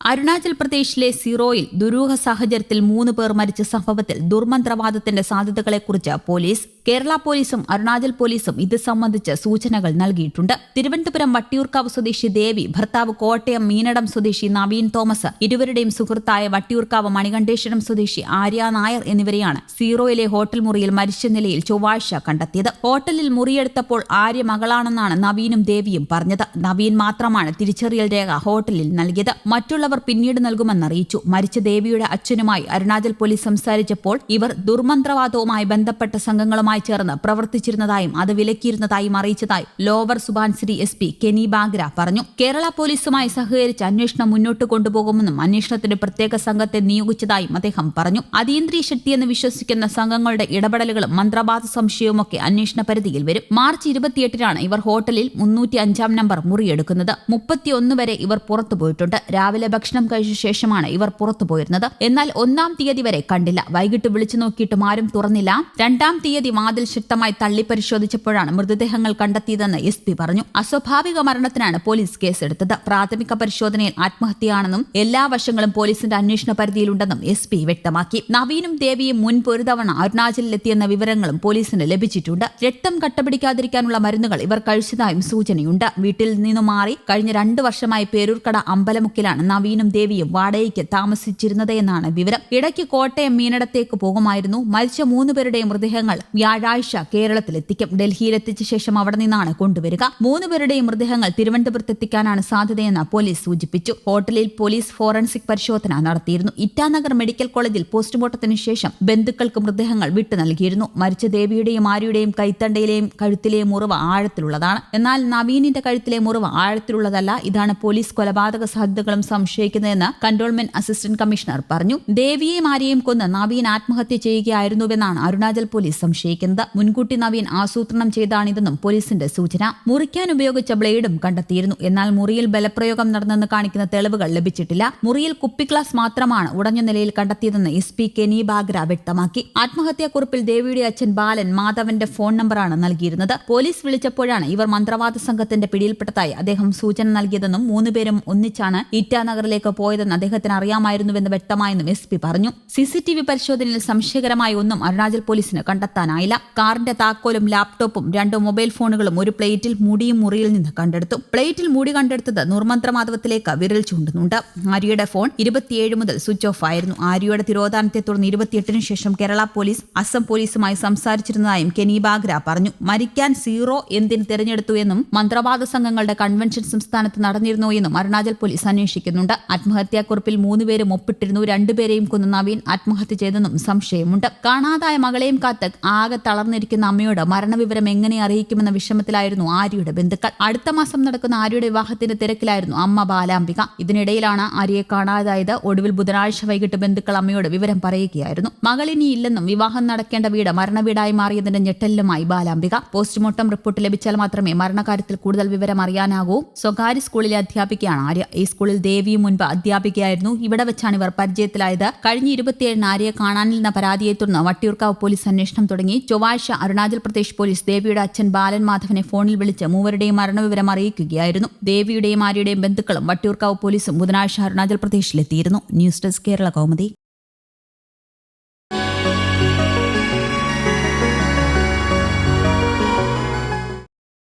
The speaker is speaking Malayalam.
അരുണാചൽ പ്രദേശിലെ സിറോയിൽ ദുരൂഹ സാഹചര്യത്തിൽ മൂന്ന് പേർ മരിച്ച സംഭവത്തിൽ ദുർമന്ത്രവാദത്തിന്റെ സാധ്യതകളെക്കുറിച്ച് പോലീസ് കേരള പോലീസും അരുണാചൽ പോലീസും ഇത് സംബന്ധിച്ച് സൂചനകൾ നൽകിയിട്ടുണ്ട്. തിരുവനന്തപുരം വട്ടിയൂർക്കാവ് സ്വദേശി ദേവി ഭർത്താവ് കോട്ടയം മീനടം സ്വദേശി നവീൻ തോമസ് ഇരുവരുടെയും സുഹൃത്തായ വട്ടിയൂർക്കാവ് മണികണ്ഠേശ്വരം സ്വദേശി ആര്യ നായർ എന്നിവരെയാണ് സീറോയിലെ ഹോട്ടൽ മുറിയിൽ മരിച്ച നിലയിൽ ചൊവ്വാഴ്ച കണ്ടെത്തിയത്. ഹോട്ടലിൽ മുറിയെടുത്തപ്പോൾ ആര്യ മകളാണെന്നാണ് നവീനും ദേവിയും പറഞ്ഞത്. നവീൻ മാത്രമാണ് തിരിച്ചറിയൽ രേഖ ഹോട്ടലിൽ നൽകിയത്. മറ്റുള്ളവർ പിന്നീട് നൽകുമെന്ന് അറിയിച്ചു. മരിച്ച ദേവിയുടെ അച്ഛനുമായി അരുണാചൽ പോലീസ് സംസാരിച്ചപ്പോൾ ഇവർ ദുർമന്ത്രവാദവുമായി ബന്ധപ്പെട്ട സംഘങ്ങളുമായി ചേർന്ന് പ്രവർത്തിച്ചിരുന്നതായും അത് വിലക്കിയിരുന്നതായും അറിയിച്ചതായി lower Subansiri S P Keni Bagra പറഞ്ഞു. കേരള പോലീസുമായി സഹകരിച്ച് അന്വേഷണം മുന്നോട്ട് കൊണ്ടുപോകുമെന്നും അന്വേഷണത്തിന് പ്രത്യേക സംഘത്തെ നിയോഗിച്ചതായും അദ്ദേഹം പറഞ്ഞു. അതീന്ദ്രിയ ശക്തിയെന്ന് വിശ്വസിക്കുന്ന സംഘങ്ങളുടെ ഇടപെടലുകളും മന്ത്രവാദ സംശയവുമൊക്കെ അന്വേഷണ പരിധിയിൽ വരും. മാർച്ച് ഇരുപത്തിയെട്ടിനാണ് ഇവർ ഹോട്ടലിൽ മുന്നൂറ്റി അഞ്ചാം നമ്പർ മുറിയെടുക്കുന്നത്. മുപ്പത്തിയൊന്ന് വരെ ഇവർ പുറത്തു പോയിട്ടുണ്ട്. രാവിലെ ഭക്ഷണം കഴിച്ച ശേഷമാണ് ഇവർ പുറത്തു പുറത്തുപോയിരുന്നത് എന്നാൽ ഒന്നാം തീയതി വരെ കണ്ടില്ല. വൈകിട്ട് വിളിച്ചു നോക്കിയിട്ടും ആരും തുറന്നില്ല. രണ്ടാം തീയതി വാതിൽ ശക്തമായി തള്ളി പരിശോധിച്ചപ്പോഴാണ് മൃതദേഹങ്ങൾ കണ്ടെത്തിയതെന്ന് എസ് പി പറഞ്ഞു. അസ്വാഭാവിക മരണത്തിനാണ് പോലീസ് കേസെടുത്തത്. പ്രാഥമിക പരിശോധനയിൽ ആത്മഹത്യയാണെന്നും എല്ലാ വശങ്ങളും പോലീസിന്റെ അന്വേഷണ പരിധിയിലുണ്ടെന്നും എസ് പി വ്യക്തമാക്കി. നവീനും ദേവിയും മുൻപ് ഒരു തവണ അരുണാചലിലെത്തിയെന്ന വിവരങ്ങളും പോലീസിന് ലഭിച്ചിട്ടുണ്ട്. രക്തം കട്ടപിടിക്കാതിരിക്കാനുള്ള മരുന്നുകൾ ഇവർ കഴിച്ചതായും സൂചനയുണ്ട്. വീട്ടിൽ നിന്നു മാറി കഴിഞ്ഞ രണ്ടു വർഷമായി പേരൂർക്കട അമ്പലമുക്കിലാണ് നവീനും ദേവിയും വാടകയ്ക്ക് താമസിച്ചിരുന്നത് എന്നാണ് വിവരം. ഇടയ്ക്ക് കോട്ടയം മീനടത്തേക്ക് പോകുമായിരുന്നു. മരിച്ച മൂന്നുപേരുടെയും മൃതദേഹങ്ങൾ കേരളത്തിലെത്തിക്കും. ഡൽഹിയിലെത്തിച്ച ശേഷം അവിടെ നിന്നാണ് കൊണ്ടുവരിക. മൂന്നുപേരുടെയും മൃതദേഹങ്ങൾ തിരുവനന്തപുരത്ത് എത്തിക്കാനാണ് സാധ്യതയെന്ന് പോലീസ് സൂചിപ്പിച്ചു. ഹോട്ടലിൽ പോലീസ് ഫോറൻസിക് പരിശോധന നടത്തിയിരുന്നു. ഇറ്റാനഗർ മെഡിക്കൽ കോളേജിൽ പോസ്റ്റ്മോർട്ടത്തിന് ശേഷം ബന്ധുക്കൾക്ക് മൃതദേഹങ്ങൾ വിട്ടു നൽകിയിരുന്നു. മരിച്ച ദേവിയുടെയും ആര്യയുടെയും കൈത്തണ്ടയിലെയും കഴുത്തിലെയും മുറിവ് ആഴത്തിലുള്ളതാണ്. എന്നാൽ നവീനിന്റെ കഴുത്തിലെ മുറിവ് ആഴത്തിലുള്ളതല്ല. ഇതാണ് പോലീസ് കൊലപാതക സാധ്യതകളും സംശയിക്കുന്നതെന്ന് കൺട്രോൾമെന്റ് അസിസ്റ്റന്റ് കമ്മീഷണർ പറഞ്ഞു. ദേവിയെയും ആര്യയും കൊന്ന് നവീൻ ആത്മഹത്യ ചെയ്യുകയായിരുന്നുവെന്നാണ് അരുണാചൽ പോലീസ് സംശയിക്കുന്നത്. മുൻകൂട്ടി നവീൻ ആസൂത്രണം ചെയ്താണിതെന്നും പോലീസിന്റെ സൂചന. മുറിക്കാൻ ഉപയോഗിച്ച ബ്ലേഡും കണ്ടെത്തിയിരുന്നു. എന്നാൽ മുറിയിൽ ബലപ്രയോഗം നടന്നെന്ന് കാണിക്കുന്ന തെളിവുകൾ ലഭിച്ചിട്ടില്ല. മുറിയിൽ കുപ്പി ഗ്ലാസ് മാത്രമാണ് ഉടഞ്ഞ നിലയിൽ കണ്ടെത്തിയതെന്ന് എസ് പി കെനി ബാഗ്ര വ്യക്തമാക്കി. ആത്മഹത്യാക്കുറിപ്പിൽ ദേവിയുടെ അച്ഛൻ ബാലൻ മാധവന്റെ ഫോൺ നമ്പറാണ് നൽകിയിരുന്നത്. പോലീസ് വിളിച്ചപ്പോഴാണ് ഇവർ മന്ത്രവാദ സംഘത്തിന്റെ പിടിയിൽപ്പെട്ടതായി അദ്ദേഹം സൂചന നൽകിയതെന്നും മൂന്നുപേരും ഒന്നിച്ചാണ് ഇറ്റാനഗറിലേക്ക് പോയതെന്ന് അദ്ദേഹത്തിന് അറിയാമായിരുന്നുവെന്ന് വ്യക്തമായെന്നും എസ് പി പറഞ്ഞു. സിസിടിവി പരിശോധനയിൽ സംശയകരമായ ഒന്നും അരുണാചൽ പോലീസിന് കണ്ടെത്താനായില്ല. കാറിന്റെ താക്കോലും ലാപ്ടോപ്പും രണ്ട് മൊബൈൽ ഫോണുകളും ഒരു പ്ലേറ്റിൽ മുടിയും മുറിയിൽ നിന്ന് കണ്ടെടുത്തു. പ്ലേറ്റിൽ മുടി കണ്ടെടുത്തത് നിർമന്ത്രമാധവത്തിലേക്ക് വിരൽ ചൂണ്ടുന്നുണ്ട്. ആര്യയുടെ ഫോൺ ഇരുപത്തിയേഴ് മുതൽ സ്വിച്ച് ഓഫ് ആയിരുന്നു. ആര്യയുടെ തിരോധാനത്തെ തുടർന്ന് ഇരുപത്തിയെട്ടിന് ശേഷം കേരള പോലീസ് അസം പോലീസുമായി സംസാരിച്ചിരുന്നതായും കെനി ബാഗ്ര പറഞ്ഞു. മരിക്കാൻ സീറോ എന്തിന് തിരഞ്ഞെടുത്തു എന്നും മന്ത്രവാദ സംഘങ്ങളുടെ കൺവെൻഷൻ സംസ്ഥാനത്ത് നടന്നിരുന്നു എന്നും അരുണാചൽ പോലീസ് അന്വേഷിക്കുന്നുണ്ട്. ആത്മഹത്യാക്കുറിപ്പിൽ മൂന്നുപേരും ഒപ്പിട്ടിരുന്നു. രണ്ടുപേരെയും കൊന്ന് നവീൻ ആത്മഹത്യ ചെയ്തെന്നും സംശയമുണ്ട്. കാണാതായ മകളെയും കാത്ത് ആകെ തളർന്നിരിക്കുന്ന അമ്മയോട് മരണവിവരം എങ്ങനെ അറിയിക്കുമെന്ന വിഷമത്തിലായിരുന്നു ആര്യയുടെ ബന്ധുക്കൾ. അടുത്ത മാസം നടക്കുന്ന ആര്യയുടെ വിവാഹത്തിന്റെ തിരക്കിലായിരുന്നു അമ്മ ബാലാംബിക. ഇതിനിടയിലാണ് ആര്യയെ കാണാതായത്. ഒടുവിൽ ബുധനാഴ്ച വൈകിട്ട് ബന്ധുക്കൾ അമ്മയോട് വിവരം പറയുകയായിരുന്നു. മകൾ ഇല്ലെന്നും വിവാഹം നടക്കേണ്ട വീട് മരണവീടായി മാറിയതിന്റെ ഞെട്ടലിലുമായി ബാലാംബിക. പോസ്റ്റ്മോർട്ടം റിപ്പോർട്ട് ലഭിച്ചാൽ മാത്രമേ മരണകാര്യത്തിൽ കൂടുതൽ വിവരം അറിയാനാകൂ. സ്വകാര്യ സ്കൂളിലെ അധ്യാപികയാണ് ആര്യ. ഈ സ്കൂളിൽ ദേവിയും മുൻപ് അധ്യാപികയായിരുന്നു. ഇവിടെ വെച്ചാണ് ഇവർ പരിചയത്തിലായത്. കഴിഞ്ഞ ഇരുപത്തിയേഴിന് ആര്യയെ കാണാനില്ലെന്ന പരാതിയെ തുടർന്ന് വട്ടിയൂർക്കാവ് പോലീസ് അന്വേഷണം തുടങ്ങി. ചൊവ്വാഴ്ച അരുണാചൽ പ്രദേശ് പോലീസ് ദേവിയുടെ അച്ഛൻ ബാലൻ മാധവനെ ഫോണിൽ വിളിച്ച് മൂവരുടെയും മരണവിവരം അറിയിക്കുകയായിരുന്നു. ദേവിയുടെയും ആര്യയുടെയും ബന്ധുക്കളും വട്ടിയൂർക്കാവ് പോലീസും ബുധനാഴ്ച Arunachal പ്രദേശിലെത്തിയിരുന്നു. News desk Kerala Kaumudi.